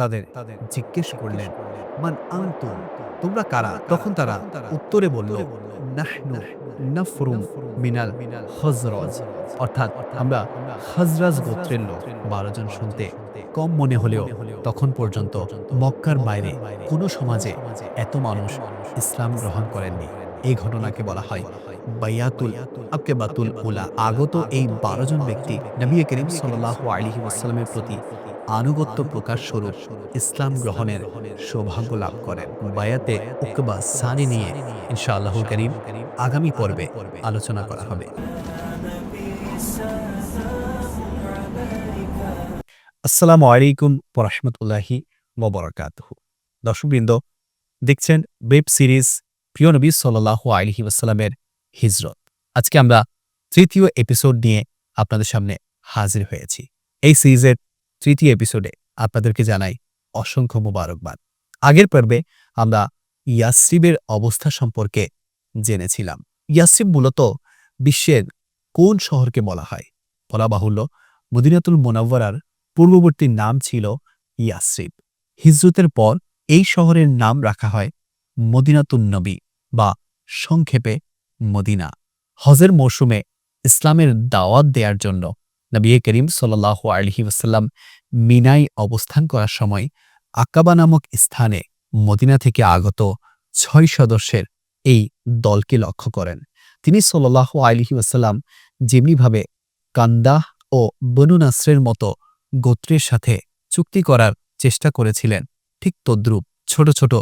তাদের জিজ্ঞেস করলেন মান আনতুম তোমরা কারা? তখন তারা উত্তরে বলল নাহনু নাফরুম মিনাল হজরজ অর্থাৎ আমরা হজরাজ গোত্রের লোক বারো জন শুনতে কম মনে হলেও তখন পর্যন্ত মক্কার বাইরে কোনো সমাজে এত মানুষ ইসলাম গ্রহণ করেননি। এই ঘটনাকে বলা হয় বাইয়াতুল আবকে বাতুল উলা। আগত এই বারো জন ব্যক্তি নবী করিম সাল্লাহ আলহি ওয়াসাল্লামের প্রতি আনুগত্য প্রকাশ স্বরূপ ইসলাম গ্রহণের সৌভাগ্য লাভ করেন। বায়াতে উকবা সানি নিয়ে ইনশা আল্লাহুল করিম আগামী পর্বে আলোচনা করা হবে। আসসালামু আলাইকুম পরহমতুল্লাহি ওবরাকাতহ। দর্শকবৃন্দ, দেখছেন ওয়েব সিরিজ প্রিয় নবী সাল্লাহ আলহি ওয়াসাল্লামের হিজরত। আজকে আমরা তৃতীয় এপিসোড নিয়ে আপনাদের সামনে হাজির হয়েছি। এই সিরিজের তৃতীয় এপিসোডে আপনাদেরকে জানাই অসংখ্য মুবারকবাদ। আগের পর্বে আমরা ইয়াসরিবের অবস্থা সম্পর্কে জেনেছিলাম। ইয়াসরিব মূলত বিশ্বের কোন শহরকে বলা হয়? বলা বাহুল্য, মদিনাতুল মোনাব্বরার পূর্ববর্তী নাম ছিল ইয়াসরিব। হিজরতের পর এই শহরের নাম রাখা হয় মদিনাতুন নবী বা সংক্ষেপে মদিনা। হজের মৌসুমে ইসলামের দাওয়াত দেওয়ার জন্য নবী করিম সাল্লাহ আলহি ওসাল্লাম মিনাই অবস্থান করার সময় আকাবা নামক স্থানে মদিনা থেকে আগত ছয় সদস্যের এই দলকে লক্ষ্য করেন। তিনি সাল্লাহ আলহি ওসাল্লাম যেমনিভাবে কান্দাহ ও বনু নাসরের মতো গোত্রের সাথে চুক্তি করার চেষ্টা করেছিলেন, ঠিক তদ্রূপ ছোট ছোট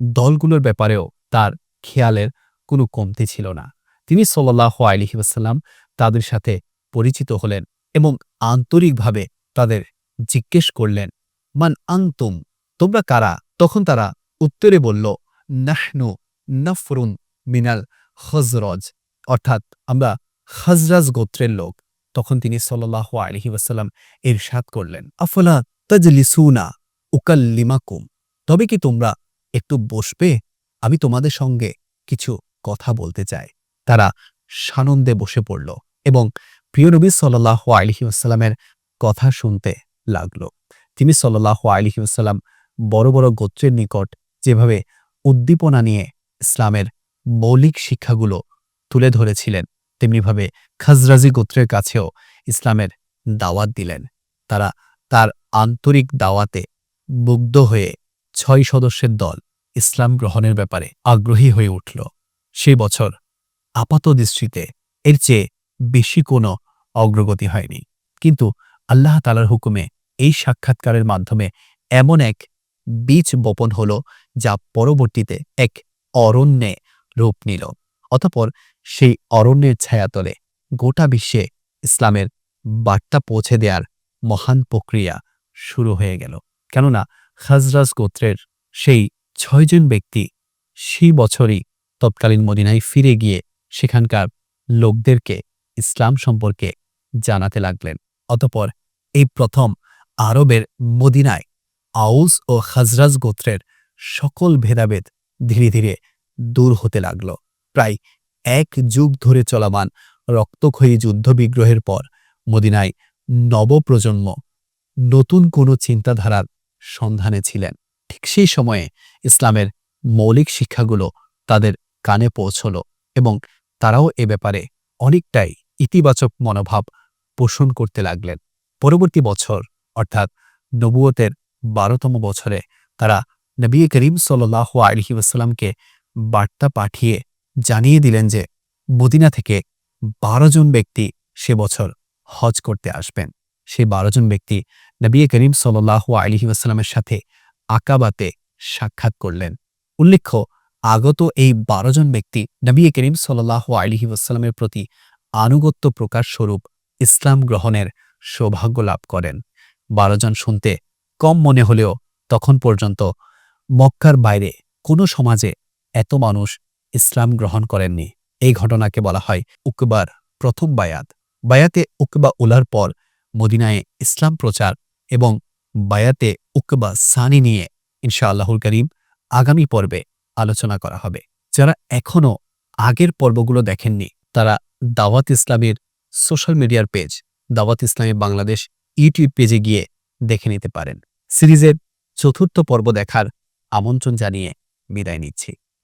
দলগুলোর ব্যাপারেও তার খেয়ালের কোনো কমতি ছিল না। তিনি সাল্লাহ আলহি ওসাল্লাম তাদের সাথে পরিচিত হলেন এবং আন্তরিকভাবে তাদের জিজ্ঞেস করলেন, মান আংতুম তোমরা কারা? তখন তারা উত্তরে বলল, নাহনু নফরুন মিনাল হজরজ অর্থাৎ আমরা হজরাজ গোত্রের লোক। তখন তিনি সাল্লাহ আলহি ওয়াসাল্লাম এরশাদ করলেন, আফলা তাজলিসুনা উকাল্লিমাকুম? তবে কি তোমরা একটু বসবে? আমি তোমাদের সঙ্গে কিছু কথা বলতে চাই। তারা সানন্দে বসে পড়ল এবং প্রিয় নবী সাল্লাহ আলহি আসসালামের কথা শুনতে লাগল। তিনি সাল্লাহ আলহি আসসালাম বড় বড় গোত্রের নিকট যেভাবে উদ্দীপনা নিয়ে ইসলামের মৌলিক শিক্ষাগুলো তুলে ধরেছিলেন, তেমনিভাবে খাজরাজি গোত্রের কাছেও ইসলামের দাওয়াত দিলেন। তারা তার আন্তরিক দাওয়াতে মুগ্ধ হয়ে ছয় সদস্যের দল ইসলাম গ্রহণের ব্যাপারে আগ্রহী হয়ে উঠল। সেই বছর আপাত দৃষ্টিতে এর চেয়ে বেশি কোনো অগ্রগতি হয়নি। কিন্তু আল্লাহ তালার হুকুমে এই সাক্ষাৎকারের মাধ্যমে এমন এক বীজ বপন হল যা পরবর্তীতে এক অরণ্যে রূপ নিল। অতপর সেই অরণ্যের ছায়াতলে গোটা বিশ্বে ইসলামের বার্তা পৌঁছে দেওয়ার মহান প্রক্রিয়া শুরু হয়ে গেল। কেননা খাজরাজ গোত্রের সেই ছয়জন ব্যক্তি সেই বছরই তৎকালীন মদিনায় ফিরে গিয়ে সেখানকার লোকদেরকে ইসলাম সম্পর্কে জানাতে লাগলেন। অতপর এই প্রথম আরবের মদিনায় আউস ও খাজরাজ গোত্রের সকল ভেদাভেদ ধীরে ধীরে দূর হতে লাগল। প্রায় এক যুগ ধরে চলমান রক্তক্ষয়ী যুদ্ধবিগ্রহের পর মদিনায় নবপ্রজন্ম নতুন কোনো চিন্তাধারার সন্ধানে ছিলেন। ঠিক সেই সময়ে ইসলামের মৌলিক শিক্ষাগুলো তাদের কানে পৌঁছল এবং তারাও এ ব্যাপারে অনেকটাই ইতিবাচক মনোভাব পোষণ করতে লাগলেন। পরবর্তী বছর, অর্থাৎ নবুয়তের বারোতম বছরে, তারা নবী করিম সাল্লাহ আলহি বার্তা পাঠিয়ে জানিয়ে দিলেন যে, মদিনা থেকে বারো জন ব্যক্তি সে বছর হজ করতে আসবেন। সেই বারো জন ব্যক্তি নবী করিম সাল্লাহ আলহি ওসাল্লামের সাথে আকাবাতে সাক্ষাৎ করলেন। উল্লেখ্য, আগত এই বারো জন ব্যক্তি নবী করিম সাল্লাহ আলহি ওসাল্লামের প্রতি আনুগত্য প্রকাশ স্বরূপ ইসলাম গ্রহণের সৌভাগ্য লাভ করেন। বারো জন শুনতে কম মনে হলেও তখন পর্যন্ত মক্কার বাইরে কোনো সমাজে এত মানুষ ইসলাম গ্রহণ করেননি। এই ঘটনাকে বলা হয় উকবার প্রথম বায়াত। বায়াতে উকবা উলার পর মদিনায় ইসলাম প্রচার এবং বায়াতে উকবা সানি নিয়ে ইনশা আল্লাহুল করিম আগামী পর্বে আলোচনা করা হবে। যারা এখনও আগের পর্বগুলো দেখেননি, তারা দাওয়াত ইসলামের সোশ্যাল মিডিয়ার পেজ, দাওয়াত ইসলামী বাংলাদেশ ইউটিউব পেজে গিয়ে দেখে নিতে পারেন। সিরিজের চতুর্থ পর্ব দেখার আমন্ত্রণ জানিয়ে বিদায় নিচ্ছি।